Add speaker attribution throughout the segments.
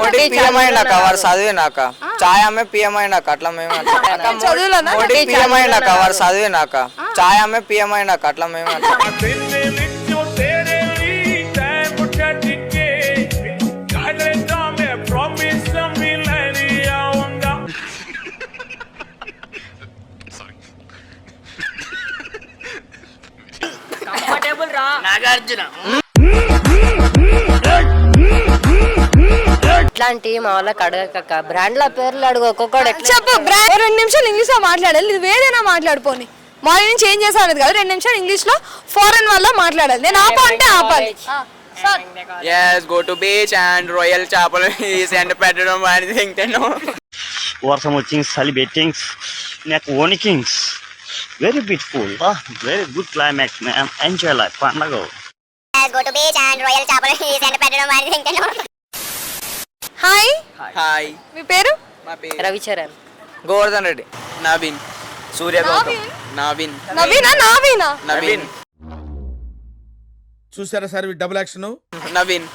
Speaker 1: Modi PM అయినాక వారు చదివినాక. ఛాయ్ అమ్మే పిఎం అయినాక అట్లా మేము మోడీ పిఎం అయినాక వారు చదివినాక. ఛాయ్ అమ్మే పిఎం అయినాక అట్లా మేము అట్లా.
Speaker 2: ఇట్లాంటి మా వాళ్ళకి అడగక బ్రాండ్ల పేర్లు అడుగు ఒక్కొక్కడు
Speaker 3: చెప్పు బ్రా- ఓ రెండు నిమిషాలు ఇంగ్లీష్లో మాట్లాడాలి. ఇది వేరేనా మాట్లాడుకోని మార్నింగ్ నుంచి ఏం చేసాను కాదు రెండు నిమిషాలు ఇంగ్లీష్లో ఫారెన్ వల్ల మాట్లాడాలి. నేను ఆప అంటే ఆపాలి. Sir
Speaker 1: Yes, go to beach and royal chapel. Is and anything they know.
Speaker 4: వర్షం వచ్చింది చలి బెట్టింగ్స్ నాకు వణికింగ్స్ very beautiful very good climax ma'am enjoy life పండగ
Speaker 5: go. To beach and royal chapel. Is and bedroom and thing
Speaker 3: hi.
Speaker 1: Hi,
Speaker 3: మీ పేరు?
Speaker 1: మా పేరు
Speaker 2: రవిచరణ్.
Speaker 1: గోవర్ధన్ రెడ్డి. నవీన్. సూర్య గౌతమ్. నవీన్?
Speaker 3: నవీనా. నావీనా?
Speaker 1: నవీన్?
Speaker 6: చూసారా సార్ డబుల్ యాక్షన్
Speaker 1: నవీన్.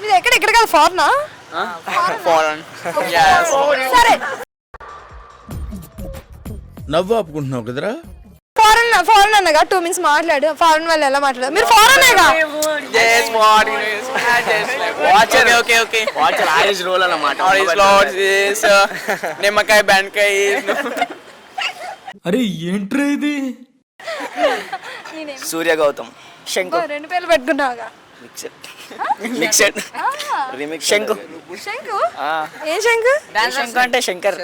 Speaker 3: మీరు ఎక్కడ ఎక్కడ కాదు ఫారెనా
Speaker 1: ఫారెన్
Speaker 3: సరే.
Speaker 6: నవ్వు ఆపుకుంటున్నావు కదరా?
Speaker 3: ఫారెన్ ఫారెన్ అన్నగా టూ మినిట్స్ మాట్లాడు. ఫారెన్ వాళ్ళు ఎలా మాట్లాడారు? మీరు
Speaker 4: ఆరెంజ్ రోల్ అన్నమాట
Speaker 1: uh, నిమ్మకాయ బెండకాయ
Speaker 7: అరే ఏంట్రా ఇది?
Speaker 4: సూర్య గౌతమ్. శంకు.
Speaker 3: రెండు పేర్లు పెట్టుకున్నావుగా?
Speaker 4: మిక్సెడ్ రిమిక్స్ శంకు.
Speaker 3: శంకు? ఏం శంకు?
Speaker 4: శంకు అంటే శంకర్.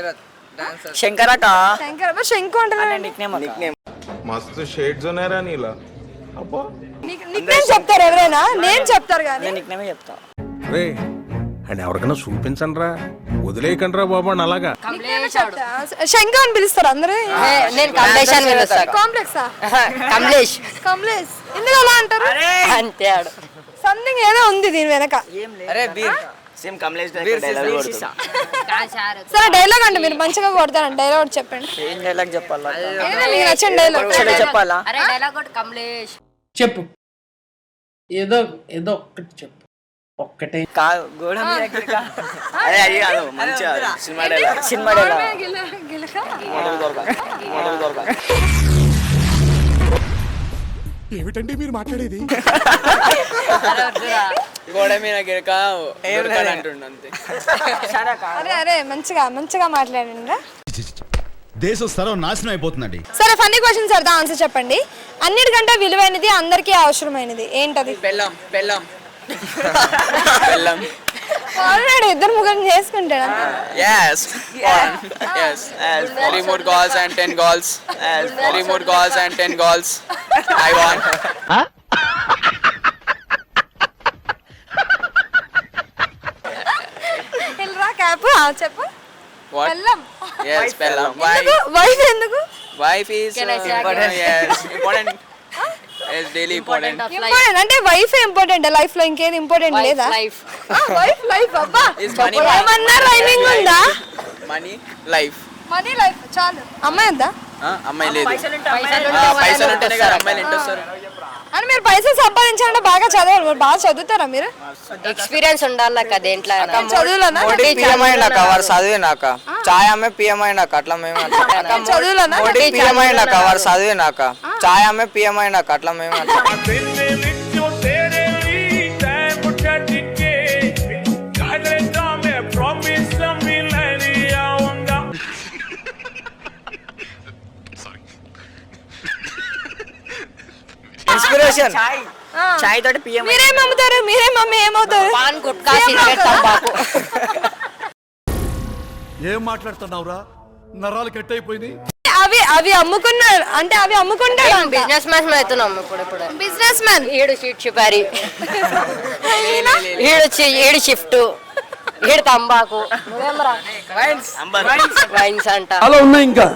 Speaker 4: శంకర్ అక్క
Speaker 3: శంకర్ శంకు
Speaker 4: నిక్ నేమ్
Speaker 6: మస్తు షేడ్స్ ఉన్నాయరా నీలా. అబ్బా.
Speaker 3: నిక్ నేమ్ చెప్తారు ఎవరైనా? నేను చెప్తారు కానీ.
Speaker 4: నిక్ నేమే చెప్తా.
Speaker 6: రే అండ్ ఎవరికైనా చూపించండి రా వదిలేయకండి రా బాబు అని అలాగా.
Speaker 3: శంకు అని పిలుస్తారు అందరూ.
Speaker 2: నేను కమలేష్ అని పిలుస్తాను
Speaker 3: కాంప్లెక్సా?
Speaker 2: కమలేష్.
Speaker 3: కమలేష్. ఎందుకు అలా అంటారు?
Speaker 2: అంతే ఆడు.
Speaker 3: సంథింగ్ ఏదో ఉంది దీని వెనక.
Speaker 1: అరే బీర్.
Speaker 4: సేమ్ కమలేష్ డైలాగ్
Speaker 3: సరే డైలాగ్ అంటే మీరు మంచిగా కొడతారండి డైలాగ్ ఒకటి చెప్పండి.
Speaker 4: ఏం డైలాగ్ చెప్పాలా?
Speaker 3: ఏదైనా మీకు నచ్చిన డైలాగ్
Speaker 4: చెప్పాలా?
Speaker 2: అరే డైలాగ్ ఒకటి కమలేష్
Speaker 7: చెప్పు. ఏదో ఏదో ఒక్కటి చెప్పు. ఒక్కటే.
Speaker 4: గోడ? అదే అది కాదు మంచిగా సినిమా డైలాగ్ సినిమా డైలాగ్
Speaker 6: ఏమిటండి మీరు మాట్లాడేది?
Speaker 1: గోడ మీద గిరక అంటుండ అంతే.
Speaker 3: అరే అరే మంచిగా మంచిగా మాట్లాడండి
Speaker 8: దేశం సర్వం నాశనం అయిపోతుందండి.
Speaker 3: సరే ఫన్నీ క్వశ్చన్ సార్ ఆన్సర్ చెప్పండి. అన్నిటికంటే విలువైనది అందరికీ అవసరమైనది. ఏంటది?
Speaker 1: బెల్లం బెల్లం. బెల్లం.
Speaker 3: ఆల్రెడీ ఇద్దరు ముగ్గురు చేసుకుంటాడు
Speaker 1: yes. Foreign. yes. Remote goals and 10 goals. Remote goals and 10 goals. I want
Speaker 3: చెప్పు.
Speaker 1: What?
Speaker 3: బెల్లం.
Speaker 1: Yes bella wife.
Speaker 3: వైఫ్ ఎందుకు?
Speaker 1: Wife is
Speaker 2: Can I
Speaker 1: uh,
Speaker 2: say
Speaker 1: important. Yes important. Is daily important
Speaker 3: important అంటే wife important లైఫ్లో ఇంకేది important లేదా?
Speaker 2: Life
Speaker 3: wife life అబ్బా.
Speaker 1: Is money
Speaker 3: ఏమన్నా rhyming ఉందా?
Speaker 1: money life.
Speaker 3: మనీ లైఫ్ చాలు. అమ్మాయి ఉందా?
Speaker 1: ఆ, అమ్మాయి లేదు.
Speaker 2: పైసలు
Speaker 1: ఆ, పైసలు ఉంటేనే కదా అమ్మాయిలు
Speaker 3: అని మీరు పైసలు సంపాదించాలంటే బాగా చదవాలి మీరు. బాగా చదువుతారా మీరు?
Speaker 2: ఎక్స్పీరియన్స్ ఉండాలి అక్క దేంట్లో.
Speaker 3: చదువులోనా?
Speaker 1: పిఎం అయినాక వారు చదివినాక. ఛాయ్ అమ్మే పిఎం అయినాక అట్లా మేము.
Speaker 3: చదువులోనా?
Speaker 1: పిఎం అయినాక వారు చదివినాక. ఛాయ్ అమ్మే పిఎం అయినాక అట్లా మేము
Speaker 4: ఇన్స్పిరేషన్ చాయ్ తోటి పిఎం
Speaker 3: మీరేం అమ్ముతారు మీరేం మమ్మీ ఏమవుతారు?
Speaker 2: పాన్ గుట్కా సిగరెట్ తంబాకు.
Speaker 8: ఏం మాట్లాడుతున్నావురా? నరాలు కట్ అయిపోయింది
Speaker 3: అవి అవి అమ్ముకున్నారు అంటే అవి అమ్ముకుంటాడు
Speaker 2: బిజినెస్ మ్యాన్ అవుతున్నాం ఇప్పుడు ఇప్పుడు.
Speaker 3: బిజినెస్ మ్యాన్
Speaker 2: ఈడు షీట్ చిపారి. ఈడు చి- ఈడు షిఫ్ట్ ఈడు తంబాకు. వైన్స్ అంట.
Speaker 7: అలా ఉన్నాయి ఇంకా.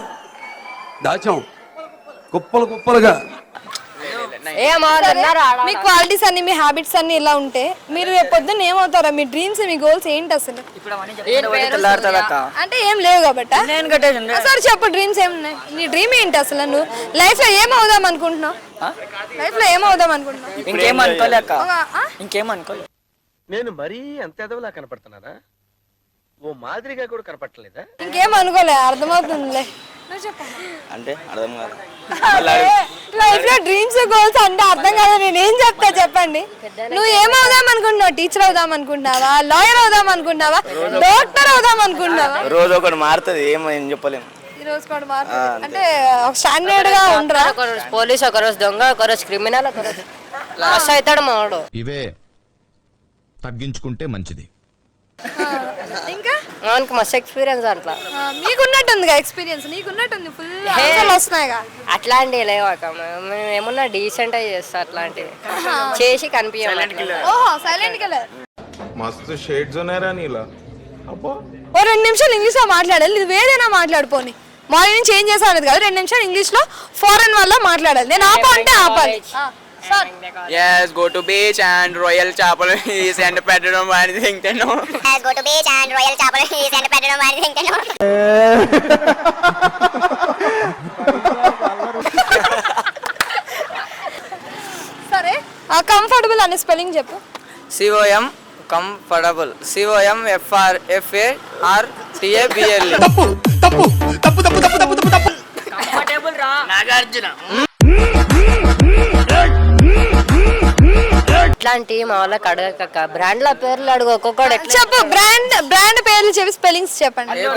Speaker 7: దాచాం. కుప్పలు కుప్పలుగా.
Speaker 2: ఏమవుతున్నారు
Speaker 3: మీ క్వాలిటీస్ అన్ని మీ హ్యాబిట్స్ అన్ని ఇలా ఉంటే మీరు రేపు పొద్దున్న ఏమవుతారా? మీ డ్రీమ్స్ మీ గోల్స్ ఏంటి అసలు? అంటే ఏం లేవు కాబట్టి. సార్ చెప్పు డ్రీమ్స్ ఏమున్నాయి? నీ డ్రీమ్ ఏంటి అసలు నువ్వు? లైఫ్లో ఏమవుదాం అనుకుంటున్నావు? లైఫ్లో ఏమవుదాం అనుకుంటున్నావు?
Speaker 4: ఇంకేం అనుకోలే అక్క.
Speaker 3: ఒక- ఆ?
Speaker 4: ఇంకేం అనుకోలే.
Speaker 9: నేను మరీ అంత ఎదవలా కనపడుతున్నారా ఓ మాదిరిగా కూడా కనపడలేదా
Speaker 3: ఇంకేం అనుకోలే అర్థమవుతుందిలే.
Speaker 1: అంటే అర్థం కాదు
Speaker 3: లైఫ్లో డ్రీమ్స్ గోల్స్ అంటే అర్థం కాదు. నేను ఏం చెప్తా చెప్పండి. నువ్వు ఏం అవుదాం అనుకుంటున్నావు? టీచర్ అవుదాం అనుకుంటున్నావా? లాయర్ అవుదాం అనుకుంటున్నావా? డాక్టర్ అవుదాం అనుకుంటున్నావా?
Speaker 1: రోజు ఒకటి మారుతుంది. ఏమని చెప్పలేము
Speaker 3: రోజు అంటే ఒక స్టాండర్డ్గా ఉండరా?
Speaker 2: పోలీస్ ఒకరోజు దొంగ ఒకరోజు క్రిమినల్ ఒకరోజు లాస్ట్ అవుతాడు మావాడు.
Speaker 8: ఇవే తగ్గించుకుంటే మంచిది.
Speaker 3: ఇంకా?
Speaker 2: మనకి మస్తు ఎక్స్పీరియన్స్ అట్లా.
Speaker 3: మీకున్నట్టుందిగా ఎక్స్పీరియన్స్ నీకున్నట్టుంది ఫుల్ ఆన్సర్లు వస్తున్నాయిగా.
Speaker 2: అట్లాంటివి లేవాక మేము ఏమన్నా డీసెంట్ చేస్తా అట్లాంటివి చేసి కనిపించాలి
Speaker 3: ఓహో సైలెంట్ కిల్లర్
Speaker 6: మస్తు షేడ్స్ ఉన్నాయరా నీలా. అబ్బా.
Speaker 3: ఓ రెండు నిమిషాలు ఇంగ్లీష్లో మాట్లాడాలి ఇది వేరేనా మాట్లాడిపోని మార్నింగ్ నుంచి ఏం చేసాను కాదు రెండు నిమిషాలు ఇంగ్లీష్లో ఫారెన్ వల్ల మాట్లాడాలి. నేను ఆప అంటే ఆపాలి.
Speaker 1: Yes, go to beach and Royal Chapel is and anything, you know.
Speaker 5: Let's go to beach and Royal Chapel is and anything, you know.
Speaker 3: సరే కంఫర్టబుల్ అనే స్పెల్లింగ్ చెప్పు
Speaker 1: COM comfortable. COM FR FA R TA BL.
Speaker 2: ఇట్లాంటి మా వాళ్ళకి అడగక బ్రాండ్ల పేర్లు అడుగు ఒక్కొక్కడు ఎట్లా
Speaker 3: చెప్పు బ్రాండ్ బ్రాండ్ పేర్లు చెప్పి స్పెల్లింగ్స్ చెప్పండి. ఏ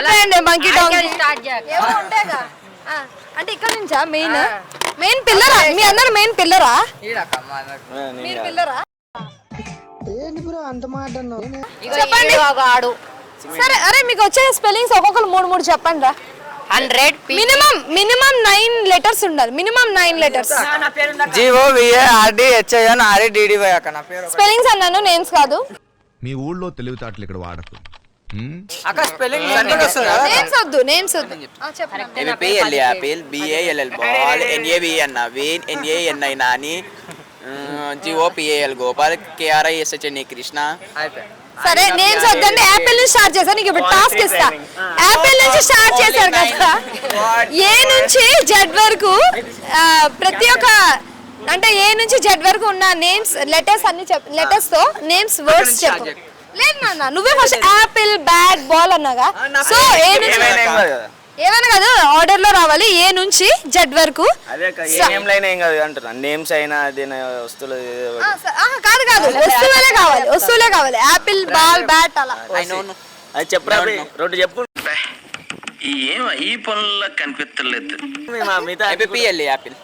Speaker 3: బ్రాండ్ మంకీ డాంగ్
Speaker 2: స్టార్ట్ చేయాలి.
Speaker 3: ఏవో ఉంటాయిగా. ఆ, అంటే ఇక్కడ నుంచా? మెయిన్ మెయిన్ పిల్లరా? మీ అందరు మెయిన్ పిల్లరా? మీరు పిల్లరా? చెప్పండి.
Speaker 2: ఒక ఆడు.
Speaker 3: సరే అరే మీకు వచ్చే స్పెల్లింగ్స్ ఒక్కొక్కరు మూడు మూడు చెప్పండి రా.
Speaker 2: Hundred
Speaker 3: minimum minimum nine letters ఉండాలి. Minimum nine letters
Speaker 1: GO VA RD HIN REDDY అక్క నా పేరు
Speaker 3: స్పెల్లింగ్స్ అన్నాను నేమ్స్ కాదు.
Speaker 8: మీ ఊళ్ళో తెలివితేటలు ఇక్కడ వాడకు?
Speaker 1: అక్క స్పెల్లింగ్
Speaker 3: నేమ్స్ వద్దు నేమ్స్ వద్దు. ఆ, చెప్పండి
Speaker 1: ABPL apple BALL ball NAB అన్న Wien NANI Nani. GOPAL Gopal KRISHNA Krishna.
Speaker 3: సరే నేమ్స్ వద్దండి యాపిల్ నుంచి స్టార్ట్ చేశాను నీకు ఇప్పుడు టాస్క్ ఇస్తా. యాపిల్ నుంచి స్టార్ట్ చేశారు కదా? ఏ నుంచి జెడ్ వరకు ప్రతి ఒక్క అంటే ఏ నుంచి జెడ్ వరకు ఉన్న నేమ్స్ లెటర్స్ అన్ని చెప్ లెటర్స్తో నేమ్స్ వర్డ్స్ చెప్పు. లేదు నాన్న నువ్వే ఫస్ట్ యాపిల్ బ్యాట్ బాల్ అన్నాగా. సో ఏ నుంచి ఏమైనా కాదు ఆర్డర్లో రావాలి ఏ నుంచి జెడ్ వరకు.
Speaker 1: అదే ఏ నేమ్ లైన్ ఏం కాదు అంటున్నా. నేమ్స్ అయినా వస్తువులు
Speaker 3: ఆ, స- ఆహా, కాదు కాదు వస్తువులే కావాలి వస్తువులే కావాలి. యాపిల్ బాల్ బ్యాట్ అలా.
Speaker 1: అది చెప్పరా రెండు చెప్పు
Speaker 4: ఏం ఈ పనుల్లో కనిపించలేదు
Speaker 1: ఏబిపిఎల్ యాపిల్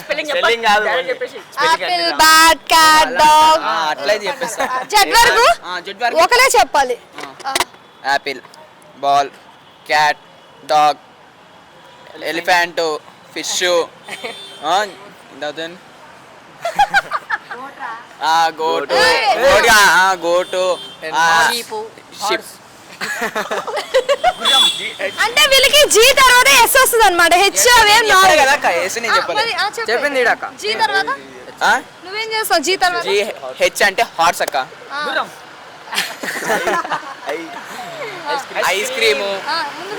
Speaker 1: స్పెల్లింగ్ కాదు
Speaker 3: యాపిల్ బ్యాట్ క్యాట్ డాగ్
Speaker 1: ఆ, అట్లే చెప్పేస్తా.
Speaker 3: జెడ్ వరకు?
Speaker 1: ఆ, జెడ్ వరకు.
Speaker 3: ఒకలే చెప్పాలి. ఆ,
Speaker 1: apple ball cat dog elephant fish then goat goat
Speaker 3: అంటే వీళ్ళకి జీ తర్వాత ఎస్ వస్తుంది అనమాట హెచ్ అవేం.
Speaker 1: చెప్పింది ఈడక్క
Speaker 3: జీ తర్వాత? నువ్వేం చేస్తావు జీ తర్వాత?
Speaker 1: జీ హెచ్ అంటే హార్స్ అక్క. Ice cream.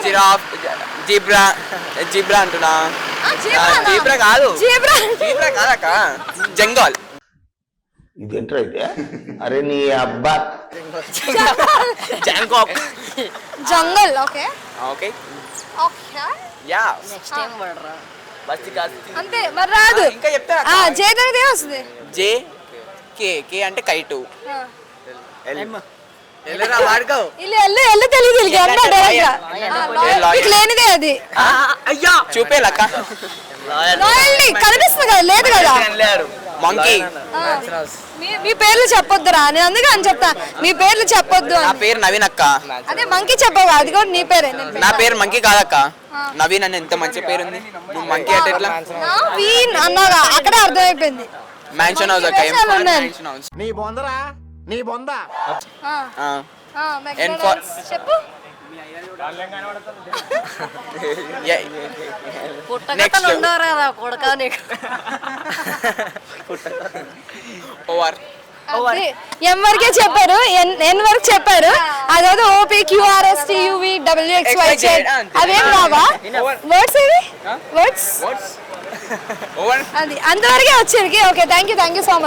Speaker 1: Giraffe zebra zebra అంటున్నా? జీబ్రా కాదు.
Speaker 3: జీబ్రా
Speaker 1: కాదక్క. జంగాల్.
Speaker 7: ఇదేంట్రా అయితే అరే నీ అబ్బా.
Speaker 1: జాంకాక్.
Speaker 3: Jungle okay.
Speaker 1: Okay.
Speaker 3: Okay.
Speaker 1: Yeah.
Speaker 2: Next time పడరా
Speaker 1: బస్తి కాదు
Speaker 3: అంతే మరి రాదు.
Speaker 1: ఇంకా చెప్తా
Speaker 3: ఆ, జే ఏం వస్తుంది.
Speaker 1: జే కే కే అంటే కైటు.
Speaker 3: ఆ.
Speaker 1: ఎల్లరా వాడుకో.
Speaker 3: ఇల్లు ఎల్లు ఎల్లు తెలియదు అన్న డైరెక్ట్ మీకు లేనిదే అది.
Speaker 1: అయ్యా. చూపేలక్క.
Speaker 3: లాయల్టీ కనిపిస్తుంది కదా లేదు కదా?
Speaker 1: మంకీ.
Speaker 3: మీ- పేర్లు చెప్పొద్దురా. నేను అందుకే అని చెప్తా. మీ పేర్లు చెప్పొద్దు
Speaker 1: నా పేరు నవీన్ అక్క.
Speaker 3: అదే మంకీ చెప్పగా అది కూడా నీ పేరే.
Speaker 1: నా పేరు మంకీ కాదక్క. నవీన్ అని ఎంత మంచి పేరు ఉంది. నువ్వు మంకీ అంటే ఎట్లా?
Speaker 3: అక్కడే అర్థమైపోయింది.
Speaker 1: మ్యాన్షన్ హౌస్ అక్క
Speaker 6: నీ బొందరా? నీ బొంద.
Speaker 3: చెప్పు. అది ఎం వరకే చెప్పారు ఎన్ ఎన్ వరకు చెప్పారు. అదేదో OP QRS TUV WX Y Z అవేం రావా? వర్డ్స్ ఏవి? వర్డ్స్
Speaker 1: ఓవర్
Speaker 3: అది అంతవరకే వచ్చేది. Okay thank you thank you so much